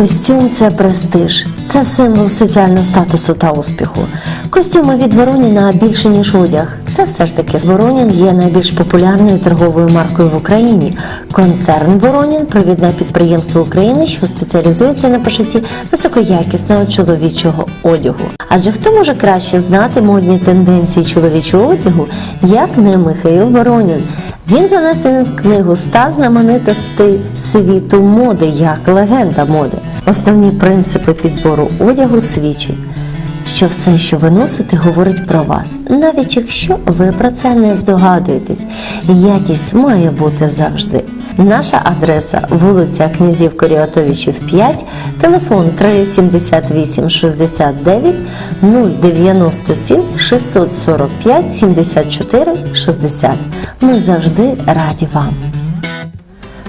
Костюм це престиж, це символ соціального статусу та успіху. Костюми від Вороніна більше ніж одяг. Це все ж таки Воронін є найбільш популярною торговою маркою в Україні. Концерн Воронін провідне підприємство України, що спеціалізується на пошитті високоякісного чоловічого одягу. Адже хто може краще знати модні тенденції чоловічого одягу, як не Михаїл Воронін. Він занесений в книгу «100 знаменитостей світу моди як легенда моди. Основні принципи підбору одягу свідчать, що все, що ви носите, говорить про вас, навіть якщо ви про це не здогадуєтесь. Якість має бути завжди. Наша адреса вулиця Князів Коріатовичів 5, телефон 378 69 097 645 74 60. Ми завжди раді вам.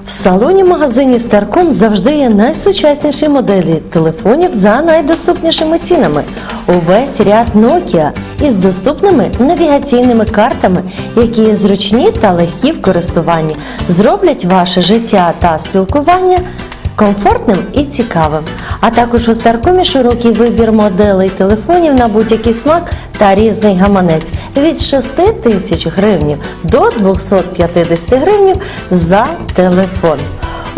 В салоні магазині Старком завжди є найсучасніші моделі телефонів за найдоступнішими цінами. Увесь ряд Nokia із доступними навігаційними картами, які є зручні та легкі в користуванні, зроблять ваше життя та спілкування комфортним і цікавим. А також у Старкомі широкий вибір моделей телефонів на будь-який смак та різний гаманець від 6 тисяч гривнів до 250 гривнів за телефон.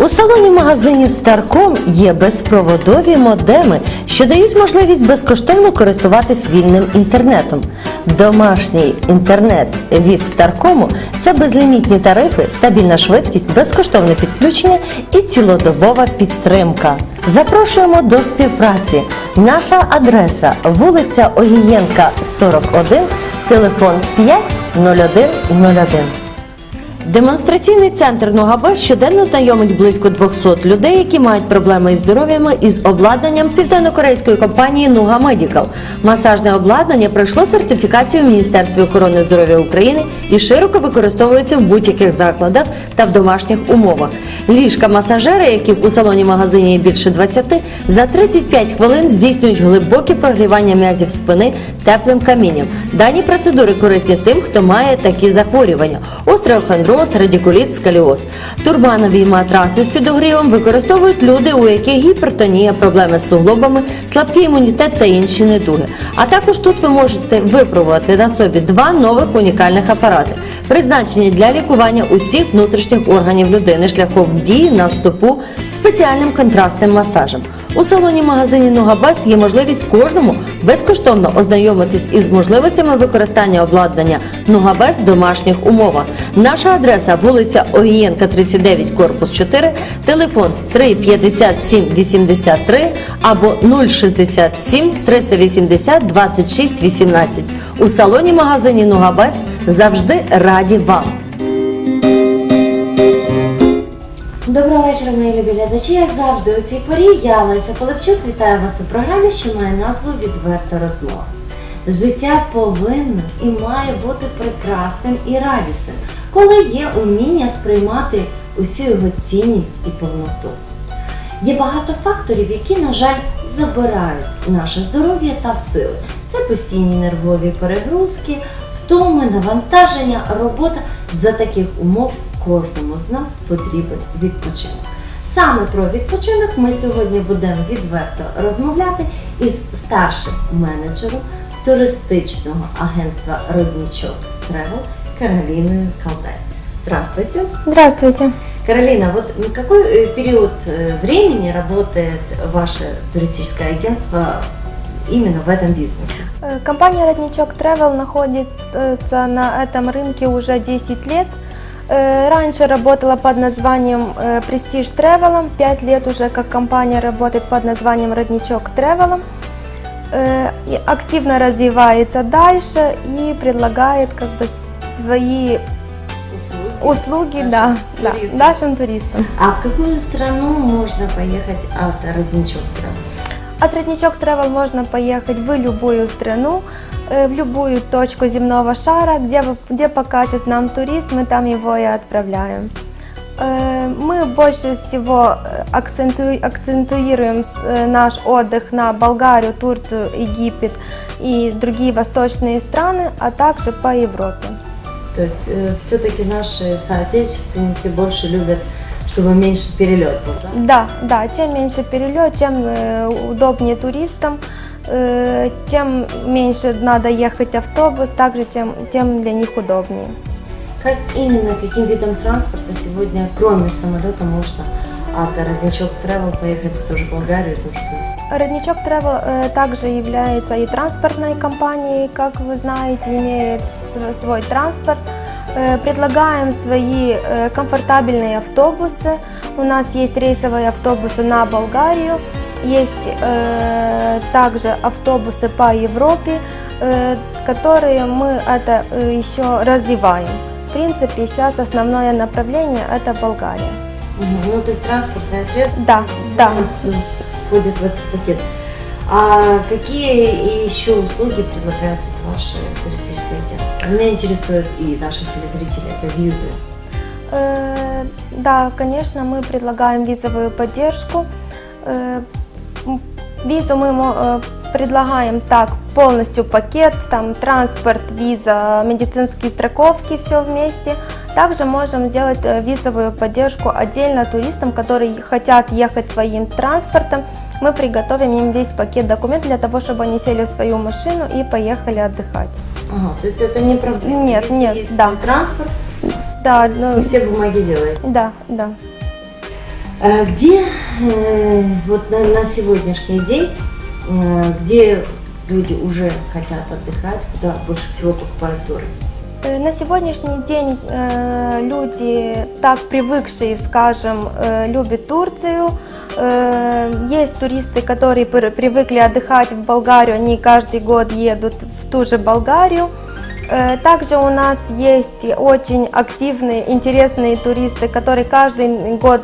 У салоні магазині Старком є безпроводові модеми, що дають можливість безкоштовно користуватись вільним інтернетом. Домашній інтернет від Старкому це безлімітні тарифи, стабільна швидкість, безкоштовне підключення і цілодобова підтримка. Запрошуємо до співпраці. Наша адреса вулиця Огієнка, 41, телефон 50101. Демонстраційний центр Ногабес щоденно знайомить близько 200 людей, які мають проблеми із здоров'ям із обладнанням південнокорейської компанії Нуга Медікал. Масажне обладнання пройшло сертифікацію в Міністерстві охорони здоров'я України і широко використовується в будь-яких закладах та в домашніх умовах. Ліжка масажери, які у салоні магазині більше 20, за 35 хвилин здійснюють глибоке прогрівання м'язів спини теплим камінням. Дані процедури корисні тим, хто має такі захворювання: остеохондроз, радикуліт, сколіоз. Турбанові матраси з підогрівом використовують люди, у яких гіпертонія, проблеми з суглобами, слабкий імунітет та інші недуги. А також тут ви можете випробувати на собі два нових унікальних апарати, призначені для лікування усіх внутрішніх органів людини шляхом дії на стопу спеціальним контрастним масажем. У салоні магазині Ногабест є можливість кожному безкоштовно ознайомитись із можливостями використання обладнання Ногабест в домашніх умовах. Наша адреса вулиця Огієнка, 39, корпус 4, телефон 357 83 або 067 380 26 18. У салоні магазині Ногабест завжди раді вам. Доброго вечора, мої любі глядачі. Як завжди, у цій порі я Леся Полипчук вітаю вас у програмі, що має назву Відверта розмова. Життя повинно і має бути прекрасним і радісним, коли є уміння сприймати усю його цінність і повноту. Є багато факторів, які, на жаль, забирають наше здоров'я та сили. Це постійні нервові перегрузки, втоми, навантаження, робота. За таких умов кожному з нас потрібен відпочинок. Саме про відпочинок ми сьогодні будемо відверто розмовляти із старшим менеджером туристичного агентства Родничок Тревел Каролиною Калдай. Здравствуйте. Здравствуйте. Каролина, вот на какой э, период э, времени работает ваше туристическое агентство именно в этом бизнесе? Э, Компания Родничок Travel находится на этом рынке уже 10 лет. Э, Раньше работала под названием э, Prestige Travel, 5 лет уже как компания работает под названием Родничок Travel. Активно развивается дальше и предлагает как бы свои услуги да, да, туристам. нашим туристам. А в какую страну можно поехать от Родничок Тревел? От Родничок Travel можно поехать в любую страну, э, в любую точку земного шара, где, где покажет нам турист, мы там его и отправляем. Э, Мы больше всего э, акценту- акцентуируем наш отдых на Болгарию, Турцию, Египет и другие восточные страны, а также по Европе. То есть все-таки наши соотечественники больше любят Чтобы меньше перелет был, да? Да, да, чем меньше перелет, чем э, удобнее туристам, э, чем меньше надо ехать автобус, также тем, тем для них удобнее. Как именно, каким видом транспорта сегодня, кроме самолета, можно от Родничок Travel поехать в ту же Болгарию, Турцию? Родничок Travel э, также является и транспортной компанией, как вы знаете, имеет св- свой транспорт. Э, Предлагаем свои э, комфортабельные автобусы. У нас есть рейсовые автобусы на Болгарию, есть э, также автобусы по Европе, э, которые мы это э, еще развиваем. В принципе, сейчас основное направление это Болгария. Ну, то есть транспортное средство Да, да. входит в этот пакет. А какие еще услуги предлагают ваши туристические агентства? Меня интересует и наших телезрителей, это визы. Э, Да, конечно, мы предлагаем визовую поддержку. Э, Визу мы э, предлагаем так, полностью пакет, там транспорт, виза, медицинские страховки, все вместе. Также можем сделать э, визовую поддержку отдельно туристам, которые хотят ехать своим транспортом. Мы приготовим им весь пакет документов для того, чтобы они сели в свою машину и поехали отдыхать. Ага, то есть это не проблема. Нет, Если нет, есть да. транспорт, Да, ну, вы все бумаги делаете. да, да. А Где э, вот на, на сегодняшний день, э, где люди уже хотят отдыхать, куда больше всего покупают туры? Э, На сегодняшний день э, люди, так привыкшие, скажем, э, любят Турцию. Есть туристы, которые пр- привыкли отдыхать в Болгарию, они каждый год едут в ту же Болгарию. Также у нас есть очень активные, интересные туристы, которые каждый год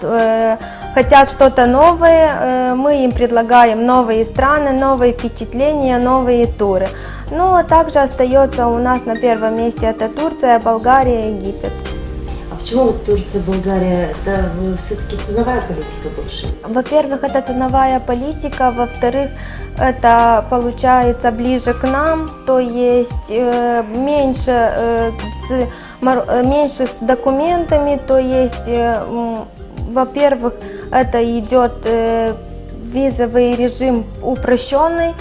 хотят что-то новое. Э, Мы им предлагаем новые страны, новые впечатления, новые туры. Но также остается у нас на первом месте это Турция, Болгария, Египет. А почему вот Турция, Болгария, это все-таки ценовая политика больше? Во-первых, это ценовая политика, во-вторых, это получается ближе к нам, то есть э, меньше, э, с, мор- э, меньше с документами, то есть, э, во-первых, это идет э, визовый режим упрощенный,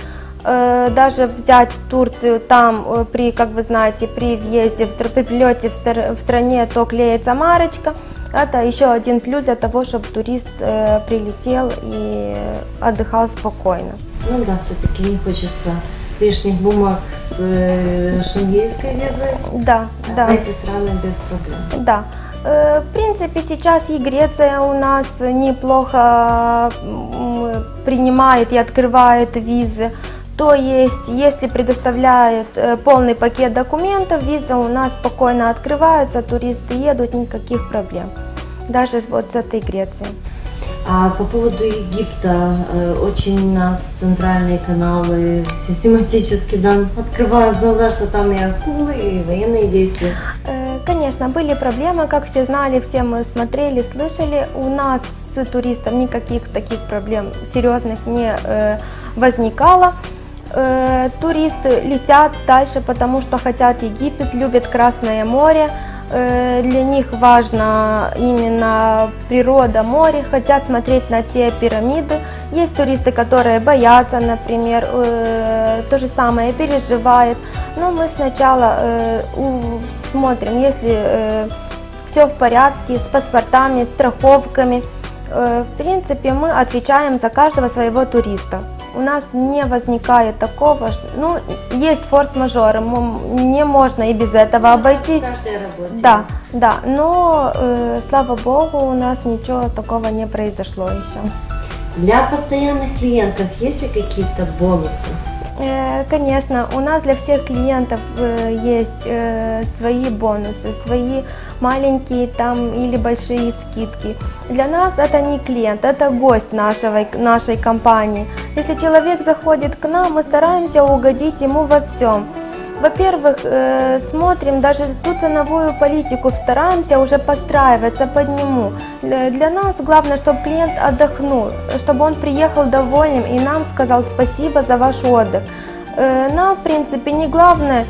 Э, даже взять Турцию там э, при, как вы знаете, при въезде, при прилете в, стране, то клеится марочка. Это еще один плюс для того, чтобы турист прилетел и отдыхал спокойно. Ну да, все-таки не хочется лишних бумаг с шенгенской визы. Да, да. В эти страны без проблем. Да. Э, В принципе, сейчас и Греция у нас неплохо принимает и открывает визы. То есть, если предоставляет э, полный пакет документов, виза у нас спокойно открывается, туристы едут, никаких проблем. Даже вот с этой Грецией. А по поводу Египта, э, очень нас центральные каналы систематически нам открывают глаза, что там и акулы, и военные действия. Конечно, были проблемы, как все знали, все мы смотрели, слышали. У нас с туристом никаких таких проблем серьезных не э, возникало. Э, Туристы летят дальше, потому что хотят Египет, любят Красное море. Э, Для них важно именно природа моря, хотят смотреть на те пирамиды. Есть туристы, которые боятся, например, э, то же самое переживают. Но мы сначала э, у- смотрим, если все в порядке с паспортами, страховками. Э, в принципе, мы отвечаем за каждого своего туриста. У нас не возникает такого, что, ну, есть форс-мажоры, не можно и без этого обойтись. Каждой работе. Да, да, но э, слава богу, у нас ничего такого не произошло еще. Для постоянных клиентов есть ли какие-то бонусы? Э, Конечно, у нас для всех клиентов э, есть э, свои бонусы, свои маленькие там или большие скидки. Для нас это не клиент, это гость нашего, нашей компании. Если человек заходит к нам, мы стараемся угодить ему во всем. Во-первых, э, смотрим даже ту ценовую политику, стараемся уже подстраиваться под нему. Для, для нас главное, чтобы клиент отдохнул, чтобы он приехал довольным и нам сказал спасибо за ваш отдых. Э, нам, в принципе, не главное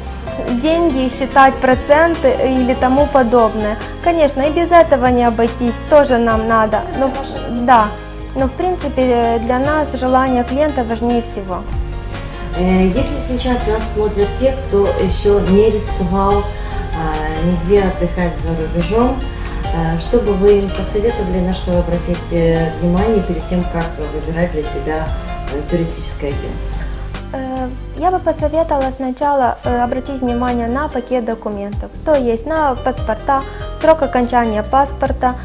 деньги, считать проценты или тому подобное. Конечно, и без этого не обойтись, тоже нам надо. Но, да, но в принципе для нас желание клиента важнее всего. Э, Если сейчас нас смотрят те, кто еще не рисковал а, нигде отдыхать за рубежом, э, что бы вы им посоветовали, на что обратить э, внимание перед тем, как выбирать для себя туристическое агентство? Я бы посоветовала сначала обратить внимание на пакет документов, то есть на паспорта, срок окончания паспорта,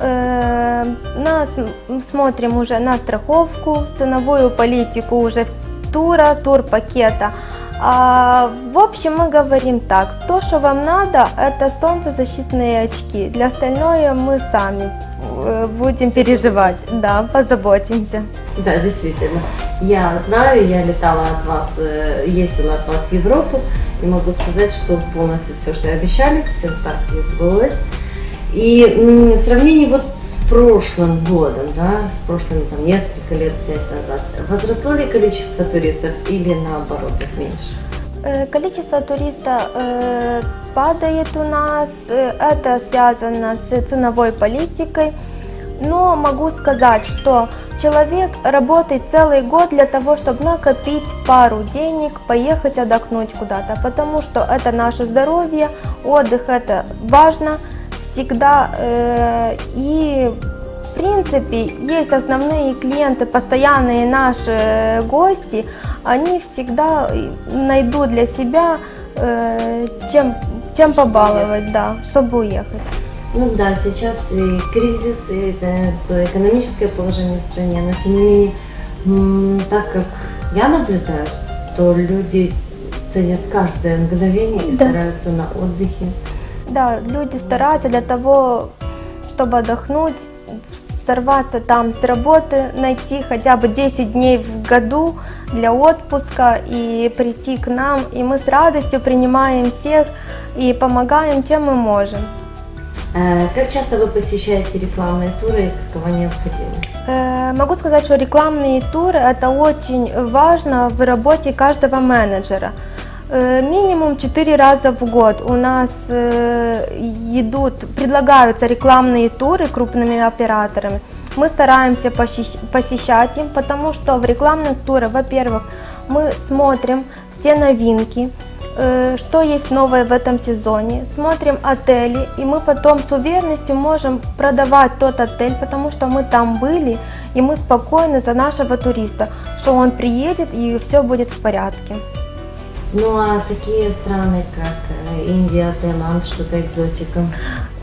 на, см- смотрим уже на страховку, ценовую политику уже тура, турпакета. А, в общем, мы говорим так, то, что вам надо, это солнцезащитные очки, для остальное мы сами э, будем переживать, да, позаботимся. Да, действительно. Я знаю, я летала от вас, э, ездила от вас в Европу, и могу сказать, что полностью все, что обещали, все так и сбылось. И в сравнении вот прошлым годом, да, с прошлыми там несколько лет взять назад, возросло ли количество туристов или наоборот их меньше? Э, Количество туристов э, падает у нас, э, это связано с ценовой политикой, но могу сказать, что человек работает целый год для того, чтобы накопить пару денег, поехать отдохнуть куда-то, потому что это наше здоровье, отдых это важно всегда э, и в принципе, есть основные клиенты, постоянные наши э, гости, они всегда найдут для себя э, чем, чем побаловать, да, чтобы уехать. Ну да, сейчас и кризис, и это, то экономическое положение в стране, но тем не менее, так как я наблюдаю, то люди ценят каждое мгновение и Да. стараются на отдыхе. Да, люди стараются для того, чтобы отдохнуть, сорваться там с работы, найти хотя бы 10 дней в году для отпуска и прийти к нам. И мы с радостью принимаем всех и помогаем, чем мы можем. Э, Как часто вы посещаете рекламные туры и какова необходимость? Э, Могу сказать, что рекламные туры это очень важно в работе каждого менеджера. Э, Минимум 4 раза в год у нас э, идут, предлагаются рекламные туры крупными операторами. Мы стараемся посещ- посещать им, потому что в рекламных турах, во-первых, мы смотрим все новинки, э, что есть новое в этом сезоне, смотрим отели, и мы потом с уверенностью можем продавать тот отель, потому что мы там были, и мы спокойны за нашего туриста, что он приедет и все будет в порядке. Ну а такие страны, как э, Индия, Таиланд, что-то экзотика.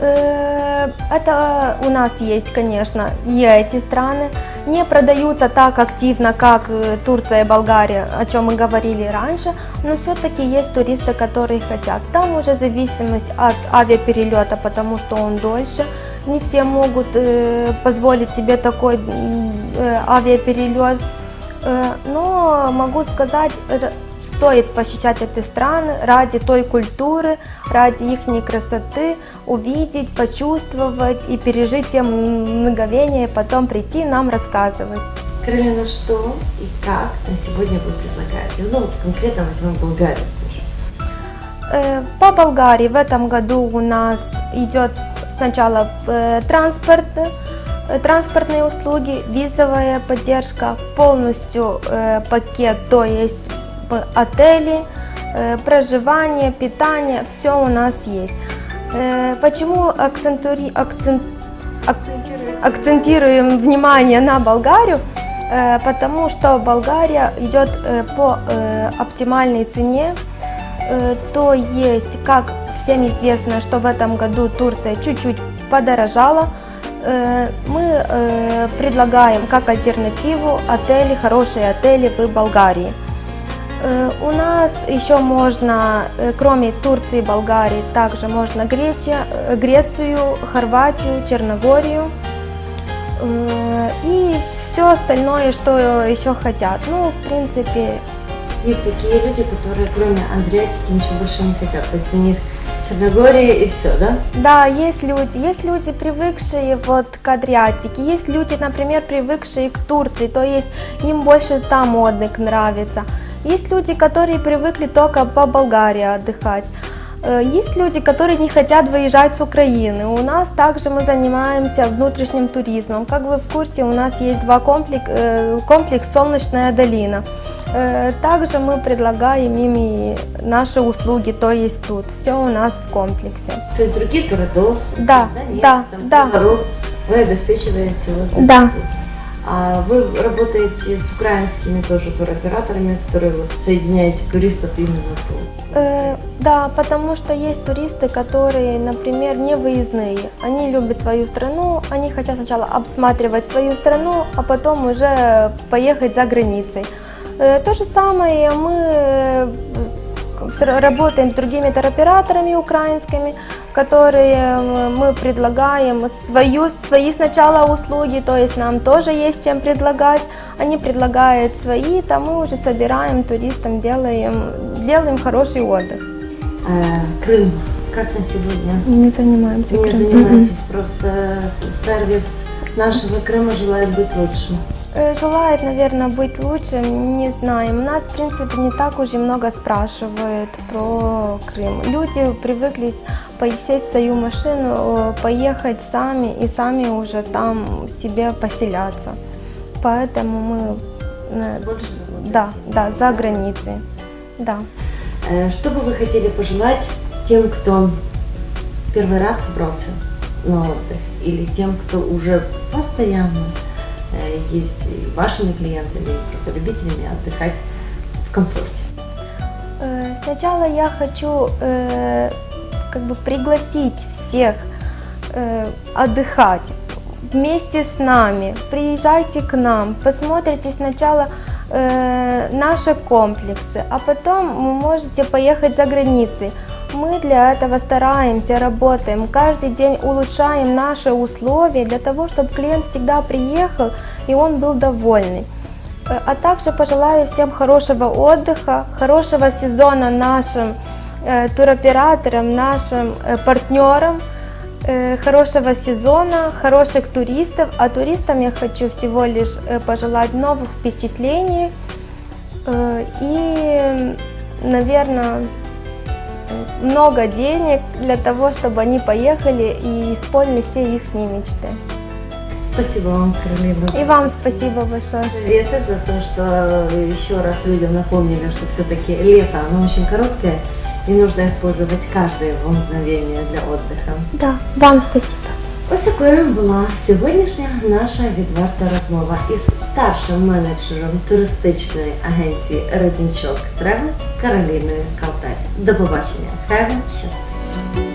Э, Это у нас есть, конечно, и эти страны. Не продаются так активно, как э, Турция и Болгария, о чем мы говорили раньше, но все-таки есть туристы, которые хотят. Там уже зависимость от авиаперелета, потому что он дольше. Не все могут позволить себе такой авиаперелет. Но могу сказать, стоит посещать эти страны ради той культуры, ради их красоты, увидеть, почувствовать и пережить те мгновения, и потом прийти нам рассказывать. Каролина, что и как на сегодня вы предлагаете? Ну вот конкретно возьмем Болгарию тоже. Э, По Болгарии в этом году у нас идет сначала э, транспорт, э, транспортные услуги, визовая поддержка, полностью пакет, то есть отели, э, проживание, питание, все у нас есть. Э, Почему акцентури- акцент- ак- акцентируем внимание на Болгарию? Э, Потому что Болгария идет по оптимальной цене, то есть, как всем известно, что в этом году Турция чуть-чуть подорожала, мы предлагаем как альтернативу отели, хорошие отели в Болгарии. Э, У нас еще можно, э, кроме Турции и Болгарии, также можно Гречия, э, Грецию, Хорватию, Черногорию и все остальное, что еще хотят. Ну, в принципе, Есть такие люди, которые кроме Адриатики ничего больше не хотят. То есть у них Черногория и все, да? Да, есть люди, есть люди, привыкшие вот к Адриатике, есть люди, например, привыкшие к Турции, то есть им больше там отдых нравится. Есть люди, которые привыкли только по Болгарии отдыхать. Э, Есть люди, которые не хотят выезжать с Украины. У нас также мы занимаемся внутренним туризмом. Как вы в курсе, у нас есть два комплекс, комплекс «Солнечная долина». Э, Также мы предлагаем им и наши услуги, то есть тут. Все у нас в комплексе. То есть других городов, Да, Донецк, да, там, да. Криворог, вы обеспечиваете вот Да. тут. А вы работаете с украинскими тоже туроператорами, которые вот соединяете туристов именно тут? Э, Да, потому что есть туристы, которые, например, не выездные. Они любят свою страну, они хотят сначала обсматривать свою страну, а потом уже поехать за границей. Э, То же самое мы э, работаем с другими туроператорами украинскими, которые э, мы предлагаем свою, свои сначала услуги, то есть нам тоже есть чем предлагать. Они предлагают свои, там мы уже собираем туристам, делаем, делаем хороший отдых. А, Крым, как на сегодня? Не занимаемся Не Крымом. занимаетесь, просто сервис нашего Крыма желает быть лучшим. Э, Желает, наверное, быть лучше, не знаем. У нас, в принципе, не так уж и много спрашивают про Крым. Люди привыкли сесть в свою машину, э, поехать сами и сами уже там себе поселяться. Поэтому мы, э, Больше да, да, за границей. Да. Что бы вы хотели пожелать тем, кто первый раз собрался на отдых, или тем, кто уже постоянно э, есть и вашими клиентами, и просто любителями отдыхать в комфорте? Э, Сначала я хочу э, как бы пригласить всех отдыхать вместе с нами. Приезжайте к нам, посмотрите сначала наши комплексы, а потом вы можете поехать за границей. Мы для этого стараемся, работаем, каждый день улучшаем наши условия для того, чтобы клиент всегда приехал и он был довольный. Э, А также пожелаю всем хорошего отдыха, хорошего сезона нашим э, туроператорам, нашим э, партнерам, хорошего сезона, хороших туристов. А туристам я хочу всего лишь пожелать новых впечатлений и, наверное, много денег для того, чтобы они поехали и исполнили все их мечты. Спасибо вам, Каролина. И вам спасибо большое. Советы за то, что вы еще раз людям напомнили, что все-таки лето, оно очень короткое, и нужно использовать каждое мгновение для отдыха. Да, вам спасибо. Ось такою була сьогоднішня наша відверта розмова із старшим менеджером туристичної агенції Редінчок Тревел Кароліною Калтель. До побачення. Хай вам щастить!